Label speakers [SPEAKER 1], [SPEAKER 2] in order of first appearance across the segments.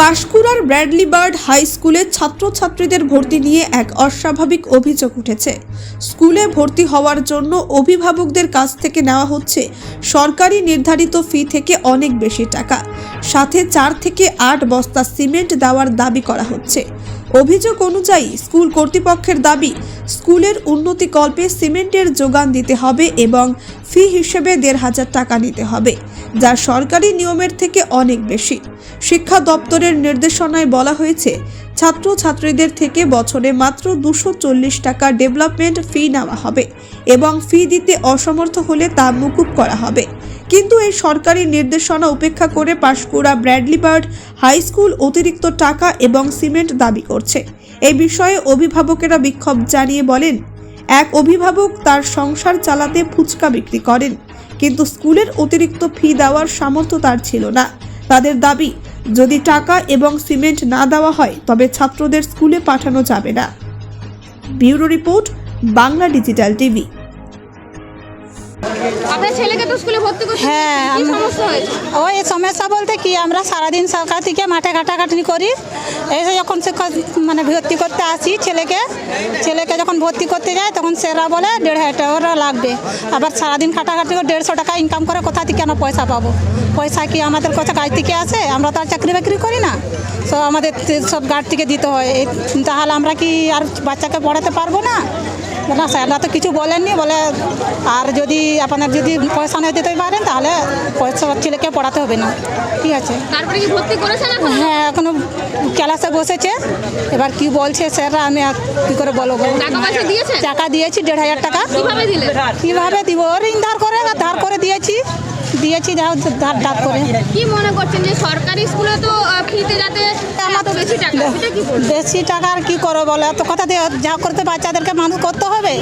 [SPEAKER 1] পাশকুড়ার Bradley Bird high স্কুলে ছাত্রছাত্রীদের ভর্তি নিয়ে এক অস্বাভাবিক অভিযোগ উঠেছে। স্কুলে ভর্তি হওয়ার জন্য অভিভাবকদের কাছ থেকে নেওয়া হচ্ছে সরকারি নির্ধারিত ফি থেকে অনেক বেশি টাকা। সাথে চার থেকে আট বস্তা সিমেন্ট দেওয়ার দাবি করা হচ্ছে। অভিযোগ অনুযায়ী স্কুল কর্তৃপক্ষের দাবি, স্কুলের উন্নতিকল্পে সিমেন্টের যোগান দিতে হবে এবং ফি হিসেবে দেড় হাজার টাকা নিতে হবে, যা সরকারি নিয়মের থেকে অনেক বেশি। শিক্ষা দপ্তরের নির্দেশনায় বলা হয়েছে, ছাত্রছাত্রীদের থেকে বছরে মাত্র দুশো চল্লিশ টাকা ডেভেলপমেন্ট ফি নেওয়া হবে এবং ফি দিতে অসমর্থ হলে তা মুকুব করা হবে। কিন্তু এই সরকারি নির্দেশনা উপেক্ষা করে Panskura Bradley Bird high school অতিরিক্ত টাকা এবং সিমেন্ট দাবি করছে। এই বিষয়ে অভিভাবকেরা বিক্ষোভ জানিয়ে বলেন, এক অভিভাবক তার সংসার চালাতে ফুচকা বিক্রি করেন, কিন্তু স্কুলের অতিরিক্ত ফি দেওয়ার সামর্থ্য তার ছিল না। তাদের দাবি, যদি টাকা এবং সিমেন্ট না দেওয়া হয়, তবে ছাত্রদের স্কুলে পাঠানো যাবে না। Bureau report, Bangla digital TV.
[SPEAKER 2] আপনার ছেলেকে তো স্কুলে ভর্তি করতে
[SPEAKER 3] হ্যাঁ,
[SPEAKER 2] কি সমস্যা হয়েছে?
[SPEAKER 3] ওই সমস্যা বলতে কি আমরা সারাদিন সকাল থেকে মাঠে ঘাটাঘাটনি করি। এসে যখন সে ক- মানে ভর্তি করতে আসি ছেলেকে ছেলেকে যখন ভর্তি করতে যায় তখন সেরা বলে দেড় হাজার টাকা লাগবে। আবার সারাদিন খাটাখাটি করে দেড়শো টাকা ইনকাম করে কোথা থেকে কেন পয়সা পাবো? পয়সা কি আমাদের কাছে কাজ থেকে আসে? আমরা তো আর চাকরি বাকরি করি না। সো আমাদের সব গার্ড থেকে দিতে হয়। তাহলে আমরা কি আর বাচ্চাকে পড়াতে পারব না? না স্যাররা তো কিছু বলেননি বলে আর যদি আপনার যদি পয়সা না দিতে পারেন তাহলে পয়সা ছেলেকে পড়াতে হবে না। ঠিক আছে।
[SPEAKER 2] তারপরে কি ভর্তি করেছেন
[SPEAKER 3] হ্যাঁ এখনও ক্লাসে বসেছে। এবার কি বলছে স্যাররা আমি আর কি করে বলব?
[SPEAKER 2] টাকা দিয়েছে
[SPEAKER 3] দেড় হাজার টাকা।
[SPEAKER 2] কীভাবে
[SPEAKER 3] দিব? ঋণ ধার করে ধার করে দিয়েছি। দিয়েছি যাও ধার ধার করে।
[SPEAKER 2] কি মনে করছেন যে সরকারি স্কুলে তো ফিতে যাতে এত বেশি টাকা?
[SPEAKER 3] বেশি টাকা আর কি করো বলে? এত কথা দিয়ে যা করতে বাচ্চাদেরকে মানুষ করতে হবে?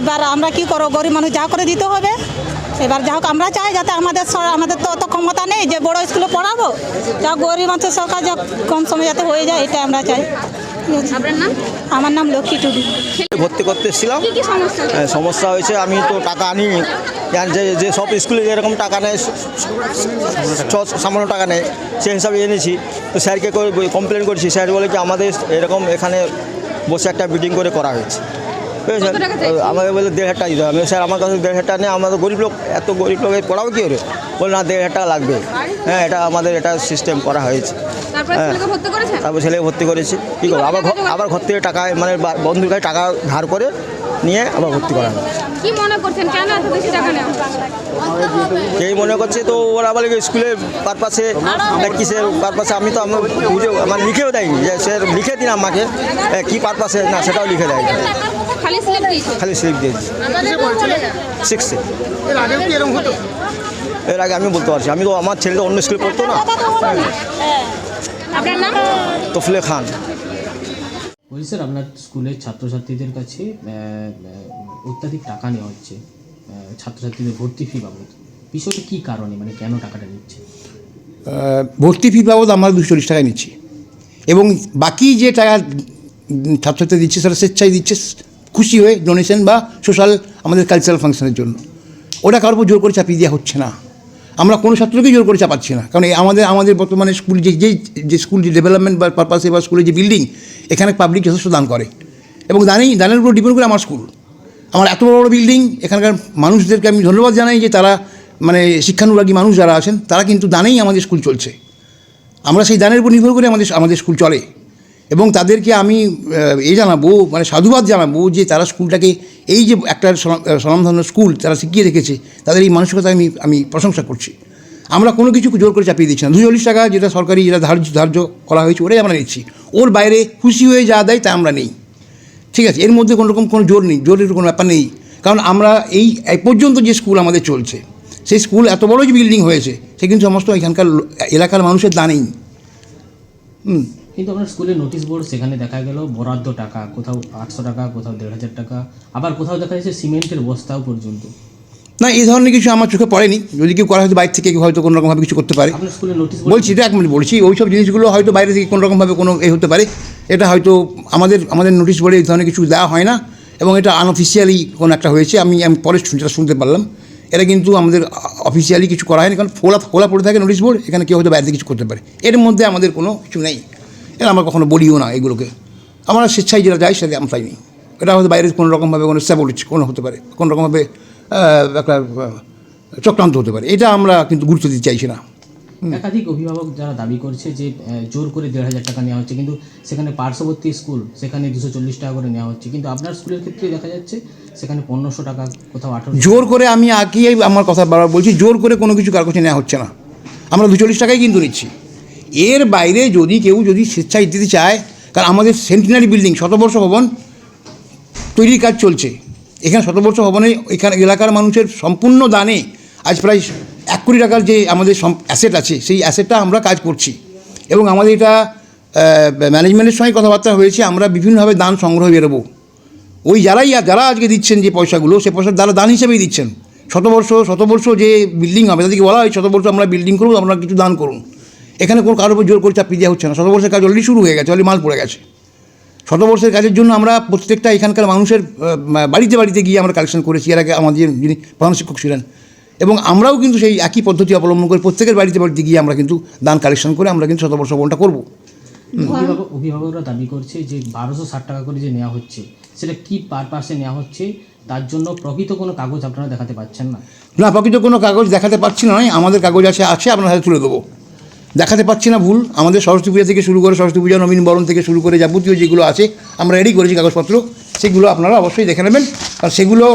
[SPEAKER 3] এবার আমরা কি করো গরিব মানুষ যা করে দিতে হবে। এবার যা হোক আমরা চাই যাতে আমাদের আমাদের তো অত ক্ষমতা নেই যে বড় স্কুলে পড়াবো। যা গরিব মানুষের সরকার যা কম সময় যাতে হয়ে যায় এটা আমরা চাই?
[SPEAKER 2] আপনার নাম?
[SPEAKER 3] আমার নাম লক্ষ্মী টুডু।
[SPEAKER 4] ভর্তি করতে এসেছিলাম।
[SPEAKER 2] কি কি সমস্যা? হয়েছে?
[SPEAKER 4] হ্যাঁ, সমস্যা হয়েছে আমি তো টাকা আনিনি জান যে যে সব স্কুলে যেরকম টাকা নেয় ছ- সামান্য টাকা নেয় সেই হিসাবে এনেছি। তো স্যারকে কমপ্লেন করেছি। স্যার বলে কি আমাদের এরকম এখানে বসে একটা মিটিং করে করা হয়েছে? আমাকে বলে দেড় হাজার টাকা দিতে হবে। স্যার আমার কাছে দেড় হাজার টাকা নেই আমাদের গরিব লোক এত গরিব লোকের পড়াবো কি করে? বলে না দেড় হাজার টাকা লাগবে। হ্যাঁ এটা আমাদের এটা সিস্টেম করা হয়েছে।
[SPEAKER 2] তারপরে
[SPEAKER 4] হ্যাঁ।
[SPEAKER 2] ছেলেকে ভর্তি করেছেন?
[SPEAKER 4] তারপর ছেলেকে ভর্তি করেছি। কী করব? আবার ঘর- আবার ঘর থেকে টাকা মানে বন্ধুর কাছে টাকা ধার করে নিয়ে আবার ভর্তি করা হয়
[SPEAKER 2] কি মনে করছেন? কেন এত বেশি টাকা নেওয়া
[SPEAKER 4] এই মনে করছে তো ওরা বলে কি স্কুলের পারপাসে কিসের পারপাসে আমি তো আমার বুঝে মানে লিখেও দেয়নি যে স্যার লিখে দিন আমাকে এ, কি পারপাসে না সেটাও লিখে দেয়নি।
[SPEAKER 2] খালি স্লিপ
[SPEAKER 4] খালি স্লিপ দিয়েছি। সিক্সে এর আগে আমি বলতে পারছি। আমি তো আমার ছেলে তো অন্য স্কুলে পড়তো না।
[SPEAKER 2] আপনার নাম?
[SPEAKER 4] তফলে খান।
[SPEAKER 5] বলছি স্যার আপনার স্কুলের ছাত্রছাত্রীদের কাছে অত্যাধিক টাকা নেওয়া হচ্ছে। ছাত্রছাত্রীদের ভর্তি ফি বাবদ। বিষয়টা কী কারণে? মানে কেন টাকাটা নিচ্ছে?
[SPEAKER 6] ভর্তি ফি বাবদ আমরা দুশো চল্লিশ টাকায় নিচ্ছি। এবং বাকি যে টাকা ছাত্রছাত্রী দিচ্ছে সেটা স্বেচ্ছায় দিচ্ছে খুশি হয়ে ডোনেশন বা সোশ্যাল আমাদের কালচারাল ফাংশনের জন্য। ওটা কারোর উপর জোর করে চাপিয়ে দেওয়া হচ্ছে না। আমরা কোনো ছাত্রকেই জোর করে চাপাচ্ছি না। কারণ আমাদের আমাদের বর্তমানে স্কুল যে যে যে স্কুল যে ডেভেলপমেন্ট বা পারপাসে বা স্কুলের যে বিল্ডিং এখানে পাবলিক যথেষ্ট দান করে। এবং দানেই, দানের উপর ডিপেন্ড করে আমার স্কুল আমার এত বড় বড় বিল্ডিং এখানকার মানুষদেরকে আমি ধন্যবাদ জানাই যে তারা মানে শিক্ষানুরাগী মানুষ যারা আছেন, তারা কিন্তু দানেই আমাদের স্কুল চলছে। আমরা সেই দানের উপর নির্ভর করে আমাদের আমাদের স্কুল চলে। এবং তাদেরকে আমি এ জানাব মানে সাধুবাদ জানাব যে তারা স্কুলটাকে, এই যে একটা স্বনামধন্য স্কুল তারা শিখিয়ে রেখেছে, তাদের এই মানসিকতা আমি আমি প্রশংসা করছি। আমরা কোনো কিছু জোর করে চাপিয়ে দিচ্ছি না। দুশো চল্লিশ টাকা যেটা সরকারি, যেটা ধার্য ধার্য করা হয়েছে, ওটাই আমরা নিচ্ছি। ওর বাইরে খুশি হয়ে যা দেয় তা আমরা নেই। ঠিক আছে, এর মধ্যে কোনো রকম কোনো জোর নেই, জোরের কোনো ব্যাপার নেই। কারণ আমরা এই এই পর্যন্ত যে স্কুল আমাদের চলছে, সেই স্কুল এত বড় যে বিল্ডিং হয়েছে, সে কিন্তু সমস্ত এখানকার এলাকার মানুষের দানেই। হুম।
[SPEAKER 5] কিন্তু আপনার স্কুলে নোটিশ বোর্ড সেখানে দেখা গেল বরাদ্দ টাকা কোথাও আটশো টাকা কোথাও দেড় হাজার টাকা আবার কোথাও দেখা যাচ্ছে সিমেন্টের বস্তাও পর্যন্ত।
[SPEAKER 6] না এই ধরনের কিছু আমার চোখে পড়েনি। যদি কেউ করা হয়তো বাইরে থেকে কেউ হয়তো কোনো রকমভাবে কিছু করতে পারে। বলছি এটা এক মিনিট বলছি ওই সব জিনিসগুলো হয়তো বাইরে থেকে কোনো রকমভাবে কোনো এ হতে পারে। এটা হয়তো আমাদের আমাদের নোটিশ বোর্ডে এই ধরনের কিছু দেওয়া হয় না এবং এটা আনঅফিসিয়ালি কোনো একটা হয়েছে। আমি আমি পরে যেটা শুনতে পারলাম। এটা কিন্তু আমাদের অফিসিয়ালি কিছু করা হয়নি কারণ খোলা খোলা পড়ে থাকে নোটিশ বোর্ড এখানে কেউ হয়তো বাইরে থেকে কিছু করতে পারে। এর মধ্যে আমাদের কোনো কিছু নেই। এটা আমরা কখনো বলিও না এগুলোকে। আমরা স্বেচ্ছায় যেটা যাই সেটা আমরা চাইনি এটা হয়তো বাইরে কোনো রকমভাবে কোনো স্যাবলিশ কোনো হতে পারে কোনো রকমভাবে একটা চক্রান্ত হতে পারে। এটা আমরা কিন্তু গুরুত্ব দিতে চাইছি না।
[SPEAKER 5] একাধিক অভিভাবক যারা দাবি করছে যে জোর করে দেড় হাজার টাকা নেওয়া হচ্ছে কিন্তু সেখানে পার্শ্ববর্তী স্কুল সেখানে দুশো চল্লিশ টাকা করে নেওয়া হচ্ছে। কিন্তু আপনার স্কুলের ক্ষেত্রে দেখা যাচ্ছে সেখানে পনেরোশো টাকা কোথাও আঠারোশো
[SPEAKER 6] জোর করে আমি আগেই আমার কথা বারবার বলছি জোর করে কোনো কিছু কার কাছে নেওয়া হচ্ছে না। আমরা দুচল্লিশ টাকাই কিন্তু নিচ্ছি। এর বাইরে যদি কেউ যদি স্বেচ্ছায় দিতে চায়, কারণ আমাদের সেন্টিনারি বিল্ডিং শতবর্ষ ভবন, তৈরির কাজ চলছে। এখানে শতবর্ষ ভবনে এখানে এলাকার মানুষের সম্পূর্ণ দানে আজ প্রায় এক কোটি টাকার যে আমাদের অ্যাসেট আছে, সেই অ্যাসেটটা আমরা কাজ করছি। এবং আমাদের এটা ম্যানেজমেন্টের সঙ্গে কথাবার্তা হয়েছে, আমরা বিভিন্নভাবে দান সংগ্রহ বেরোবো। ওই যারাই, যারা আজকে দিচ্ছেন যে পয়সাগুলো, সে পয়সা তারা দান হিসেবেই দিচ্ছেন। শতবর্ষ শতবর্ষ যে বিল্ডিং হবে, তাদেরকে বলা হয়, শতবর্ষ আমরা বিল্ডিং করুন আপনারা কিছু দান করুন এখানে কোনো কারোর উপর জোর করে চাপিয়ে দেওয়া হচ্ছে না। শতবর্ষের কাজ অলরেডি শুরু হয়ে গেছে অলরেডি মাল পড়ে গেছে। শতবর্ষের কাজের জন্য আমরা প্রত্যেকটা এখানকার মানুষের বাড়িতে বাড়িতে গিয়ে আমরা কালেকশন করেছি। এর আগে আমাদের যিনি প্রধান শিক্ষক ছিলেন। এবং আমরাও কিন্তু সেই একই পদ্ধতি অবলম্বন করে প্রত্যেকের বাড়িতে বাড়িতে গিয়ে আমরা কিন্তু দান কালেকশন করে আমরা কিন্তু শতবর্ষ বনটা করব।
[SPEAKER 5] অভিভাবকরা দাবি করছে যে বারোশো ষাট টাকা করে যে নেওয়া হচ্ছে সেটা কি পার পারপাসে নেওয়া হচ্ছে? তার জন্য প্রকৃত কোনো কাগজ আপনারা দেখাতে পাচ্ছেন না?
[SPEAKER 6] না প্রকৃত কোনো কাগজ দেখাতে পারছি না আমাদের কাগজ আছে আছে আপনার হাতে তুলে দেবো। দেখাতে পারছি না ভুল। আমাদের সরস্বতী পূজা থেকে শুরু করে সরস্বতী পূজা, নবীন বরণ থেকে শুরু করে যাবতীয় যেগুলো আছে, আমরা রেডি করেছি কাগজপত্র। সেগুলো আপনারা অবশ্যই দেখে নেবেন। আর সেগুলো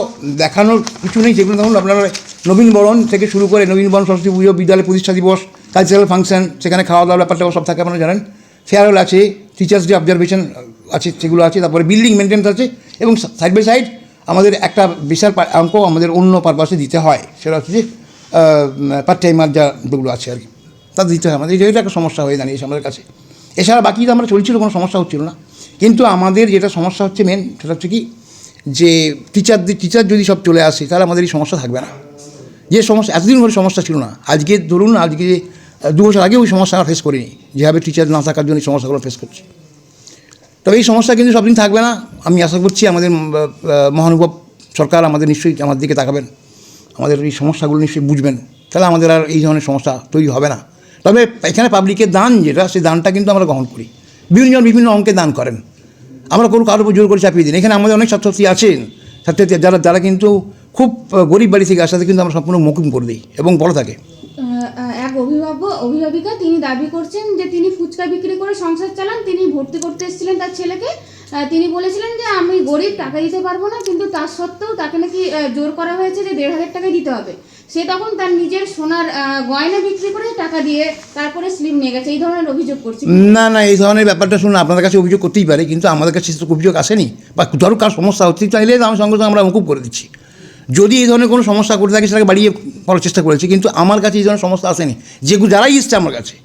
[SPEAKER 6] দেখানোর কিছু নেই, সেগুলো দেখুন, আপনারা নবীন বরণ থেকে শুরু করে নবীন বরণ, সরস্বতী পুজো, বিদ্যালয় প্রতিষ্ঠা দিবস কালচারাল ফাংশন সেখানে খাওয়া দাওয়া ব্যাপারটা সব থাকে, আপনারা জানেন। ফেয়ারওয়েল আছে টিচার্স ডে অবজারভেশন আছে, সেগুলো আছে, তারপরে বিল্ডিং মেনটেন্স আছে, এবং সাইড বাই সাইড আমাদের একটা বিশাল অঙ্ক আমাদের অন্য পারপাসে দিতে হয়, সেটা হচ্ছে যে পার্ট টাইমার যা যেগুলো আছে আর কি। তা দিতে হয় আমাদের। এটা একটা সমস্যা হয়ে দাঁড়িয়েছে আমাদের কাছে। এছাড়া বাকি তো আমরা চলছিল কোনো সমস্যা হচ্ছিল না। কিন্তু আমাদের যেটা সমস্যা হচ্ছে মেন সেটা হচ্ছে কি? যে টিচারদের টিচার যদি সব চলে আসে তাহলে আমাদের এই সমস্যা থাকবে না। যে সমস্যা এতদিন ধরে সমস্যা ছিল না। আজকে ধরুন আজকে আহ, দু বছর আগে ওই সমস্যা আমরা ফেস করিনি যেভাবে টিচার না থাকার জন্য এই সমস্যাগুলো ফেস করছি। তবে এই সমস্যা কিন্তু সব দিন থাকবে না। আমি আশা করছি আমাদের মহানুভব সরকার আমাদের নিশ্চয়ই আমার দিকে তাকাবেন। আমাদের এই সমস্যাগুলো নিশ্চয়ই বুঝবেন। তাহলে আমাদের আর এই ধরনের সমস্যা তৈরি হবে না। তবে এখানে পাবলিকের দান যেটা, সেই দানটা কিন্তু আমরা গ্রহণ করি। বিভিন্ন জন বিভিন্ন অঙ্কে দান করেন। আমরা কোনো কারোর উপর জোর করে চাপিয়ে দিন এখানে আমাদের অনেক ছাত্রছাত্রী আছেন, ছাত্রছাত্রী যারা যারা কিন্তু খুব গরিব বাড়ি থেকে আসে তাদের কিন্তু আমরা সম্পূর্ণ মকুম করে দিই এবং বড় থাকে।
[SPEAKER 2] এক অভিভাবক, অভিভাবিকা তিনি দাবি করছেন যে তিনি ফুচকা বিক্রি করে সংসার চালান, তিনি ভর্তি করতে এসেছিলেন তার ছেলেকে। তিনি বলেছিলেন যে আমি গরিব, টাকা দিতে পারব না, কিন্তু তার সত্ত্বেও তাকে নাকি জোর করা হয়েছে যে দেড় হাজার টাকা দিতে হবে। সে তখন তার নিজের সোনার গয়না বিক্রি করে টাকা দিয়ে তারপরে স্লিপ নিয়ে গেছে। এই ধরনের অভিযোগ করছে
[SPEAKER 6] না না, এই ধরনের ব্যাপারটা শুনুন, আপনাদের কাছে অভিযোগ করতেই পারে, কিন্তু আমাদের কাছে অভিযোগ আসেনি। বা ধরো কার সমস্যা হচ্ছে, চাইলে আমি সঙ্গে সঙ্গে আমরা মুকুব করে দিচ্ছি। যদি এই ধরনের কোনো সমস্যা করে থাকে, সেটাকে বাড়িয়ে পড়ার চেষ্টা করেছি, কিন্তু আমার কাছে এই ধরনের সমস্যা আসেনি। যেগুলো যারাই এসছে আমার কাছে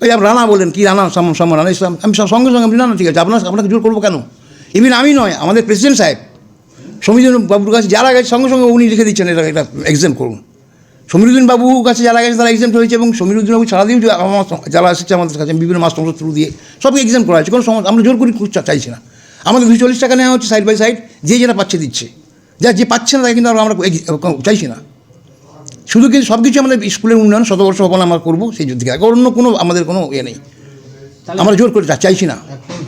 [SPEAKER 6] ওই রানা বলেন, কি রানা? সাম- রানা ইসলাম। আমি সঙ্গে সঙ্গে আমি না না ঠিক আছে, আপনার আপনাকে জোর করব কেন? ইভিন আমি নয়, আমাদের প্রেসিডেন্ট সাহেব সমীরণ বাবুর কাছে যারা গেছে, সঙ্গে সঙ্গে উনি লিখে দিচ্ছেন এটা এটা এক্সাম করুন। সমীরুদ্দিন বাবুর কাছে যারা গেছে, তারা এক্সাম হয়েছে এবং সমীরুদ্দিন বাবু সারাদিন যারা এসেছে আমাদের কাছে, বিভিন্ন মাস মাস থ্রু দিয়ে, সবকে এক্সাম করা হয়েছে। কোনো সমস্যা আমরা জোর করি চাইছি না। আমাদের দুশো চল্লিশ টাকা নেওয়া হচ্ছে সাইড বাই সাইড যে যেটা পাচ্ছে দিচ্ছে। যা যে পাচ্ছে না, তাকে কিন্তু আমরা চাইছি না। শুধু কিন্তু সব কিছু আমাদের স্কুলের উন্নয়ন শতবর্ষ ভবন আমরা করব সেই দিকে আগে। অন্য কোনো আমাদের কোনো ইয়ে নেই। আমরা জোর করে চাইছি না।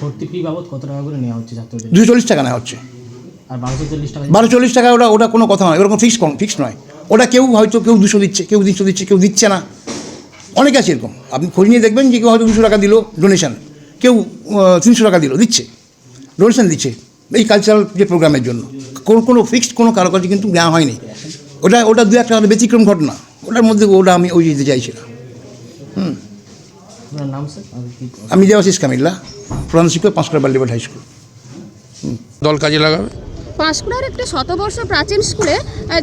[SPEAKER 5] ভর্তি ফি বাবদ কত টাকা করে নেওয়া হচ্ছে ছাত্রদের?
[SPEAKER 6] দুশো চল্লিশ টাকা নেওয়া হচ্ছে। বারো চল্লিশ টাকা ওটা ওটা কোনো কথা নয়। ওরকম ফিক্স ফিক্স নয়। ওটা কেউ হয়তো কেউ দুশো দিচ্ছে কেউ দুশো দিচ্ছে কেউ দিচ্ছে না। অনেক আছে এরকম। আপনি খোঁজ নিয়ে দেখবেন যে কেউ হয়তো দুশো টাকা দিল ডোনেশন কেউ তিনশো টাকা দিল দিচ্ছে। ডোনেশন দিচ্ছে। এই কালচারাল যে প্রোগ্রামের জন্য। কোনো কোনো ফিক্সড কোনো কারও কাছে কিন্তু নেওয়া হয়নি। ওটা ওটা দু একটা ব্যতিক্রম ঘটনা। ওটার মধ্যে ওটা আমি ওই দিতে চাইছি না
[SPEAKER 5] আপনার নাম স্যার? আর কি?
[SPEAKER 6] আমি দেওয়াশিস কামিল্লা প্রধান শিক্ষক পাঁচকড়া বাল্লিবাট হাই স্কুল।
[SPEAKER 7] দল কাজে লাগাবে?
[SPEAKER 2] পাঁশকুড়ার একটা শতবর্ষ প্রাচীন স্কুলে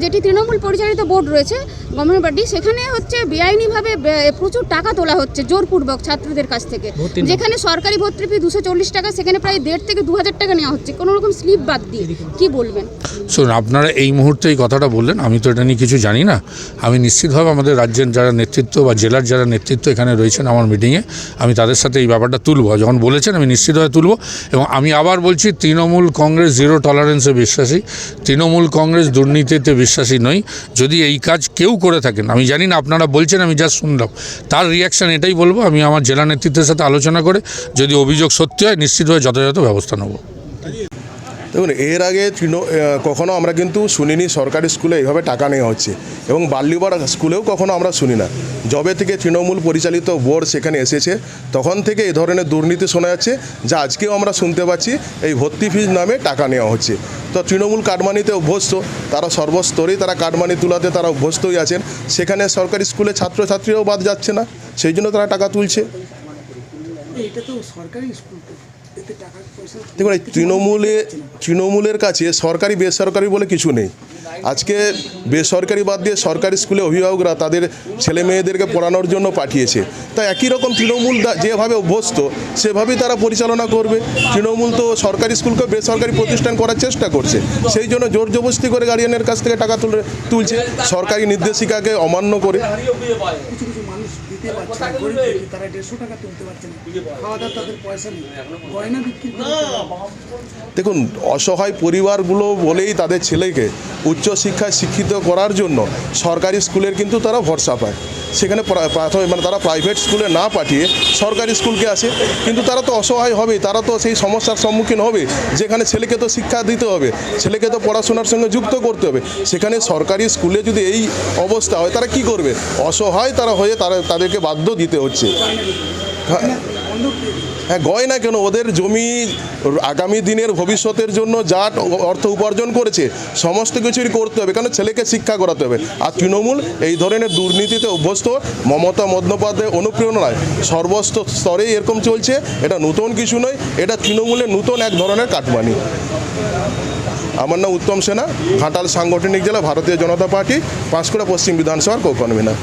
[SPEAKER 2] যেটি তৃণমূল পরিচালিত বোর্ড রয়েছে গভর্নমেন্ট বাড়ি সেখানে হচ্ছে বেআইনিভাবে প্রচুর টাকা তোলা হচ্ছে জোরপূর্বক ছাত্রদের কাছ থেকে। যেখানে সরকারি ভর্তি ফি দুশো চল্লিশ টাকা সেখানে প্রায় দেড় থেকে দু হাজার টাকা নেওয়া হচ্ছে। কোনো রকম স্লিপ বাদ দিয়ে কি বলবেন?
[SPEAKER 7] শুনুন আপনারা এই মুহূর্তে এই কথাটা বললেন আমি তো এটা নিয়ে কিছু জানি না। আমি নিশ্চিতভাবে আমাদের রাজ্যের যারা নেতৃত্ব বা জেলার যারা নেতৃত্ব এখানে রয়েছেন আমার মিটিংয়ে আমি তাদের সাথে এই ব্যাপারটা তুলব। যখন বলেছেন আমি নিশ্চিতভাবে তুলব। এবং আমি আবার বলছি তৃণমূল কংগ্রেস জিরো টলারেন্সে বিশ্বাসী। তৃণমূল কংগ্রেস দুর্নীতিতে বিশ্বাসী নই। যদি এই কাজ কেউ করে থাকেন, আমি জানি না আপনারা বলছেন, আমি যা শুনলাম, তার রিয়াকশান এটাই বলব, আমি আমার জেলা নেতৃত্বের সাথে আলোচনা করে যদি অভিযোগ সত্যি হয় নিশ্চিতভাবে যথাযথ ব্যবস্থা নেব।
[SPEAKER 8] দেখুন, এর আগে তৃণ কখনো আমরা কিন্তু শুনিনি সরকারি স্কুলে এইভাবে টাকা নেওয়া হচ্ছে। এবং বাল্যবার স্কুলেও কখনো আমরা শুনি না। যবে থেকে তৃণমূল পরিচালিত বোর্ড সেখানে এসেছে, তখন থেকে এই ধরনের দুর্নীতি শোনা যাচ্ছে, যা আজকেও আমরা শুনতে পাচ্ছি, এই ভর্তি ফিজ নামে টাকা নেওয়া হচ্ছে। তো তৃণমূল কাটমানিতে অভ্যস্ত, তারা সর্বস্তরেই তারা কাটমানি তুলাতে তারা অভ্যস্তই আছেন, সেখানে সরকারি স্কুলে ছাত্রছাত্রীরাও বাদ যাচ্ছে না, সেই জন্য তারা টাকা তুলছে। দেখুন তৃণমূলে, তৃণমূলের কাছে সরকারি, বেসরকারি বলে কিছু নেই। আজকে বেসরকারি বাদ দিয়ে সরকারি স্কুলে অভিভাবকরা তাদের ছেলে মেয়েদেরকে পড়ানোর জন্য পাঠিয়েছে। তা একই রকম তৃণমূল যেভাবে অভ্যস্ত, সেভাবেই তারা পরিচালনা করবে। তৃণমূল তো সরকারি স্কুলকে বেসরকারি প্রতিষ্ঠান করার চেষ্টা করছে। সেই জন্য জোর জবস্তি করে গার্ডিয়ানের কাছ থেকে টাকা তুলে তুলছে। সরকারি নির্দেশিকাকে অমান্য করে
[SPEAKER 9] দিতে পারছে না গরিব দেখে তারা দেড়শো টাকা তুলতে পারছে না। খাওয়া দাওয়া তাদের পয়সা নেই। গয়না বিক্রি
[SPEAKER 8] দেখুন অসহায় পরিবারগুলো বলেই তাদের ছেলেকে উচ্চশিক্ষায় শিক্ষিত করার জন্য সরকারি স্কুলের কিন্তু তারা ভরসা পায়। সেখানে প্রাথমিক মানে তারা প্রাইভেট স্কুলে না পাঠিয়ে সরকারি স্কুলকে আসে। কিন্তু তারা তো অসহায় হবেই তারা তো সেই সমস্যার সম্মুখীন হবে যেখানে ছেলেকে তো শিক্ষা দিতে হবে ছেলেকে তো পড়াশোনার সঙ্গে যুক্ত করতে হবে। সেখানে সরকারি স্কুলে যদি এই অবস্থা হয় তারা কি করবে? অসহায় তারা হয়ে তারা তাদেরকে বাধ্য দিতে হচ্ছে। হ্যাঁ। হ্যাঁ গয়না কেন? ওদের জমি আগামী দিনের ভবিষ্যতের জন্য যা অর্থ উপার্জন করেছে, সমস্ত কিছুই করতে হবে। কারণ ছেলেকে শিক্ষা করাতে হবে। আর তৃণমূল এই ধরনের দুর্নীতিতে অভ্যস্ত মমতা বন্দ্যোপাধ্যায় অনুপ্রেরণায় সর্বস্ত স্তরেই এরকম চলছে। এটা নতুন কিছু নয়, এটা তৃণমূলের নতুন এক ধরনের কাটমানি। আমার নাম উত্তম সেনা, ঘাটাল সাংগঠনিক জেলা, ভারতীয় জনতা পার্টি, পাঁশকুড়া পশ্চিম বিধানসভার কো কনভেনার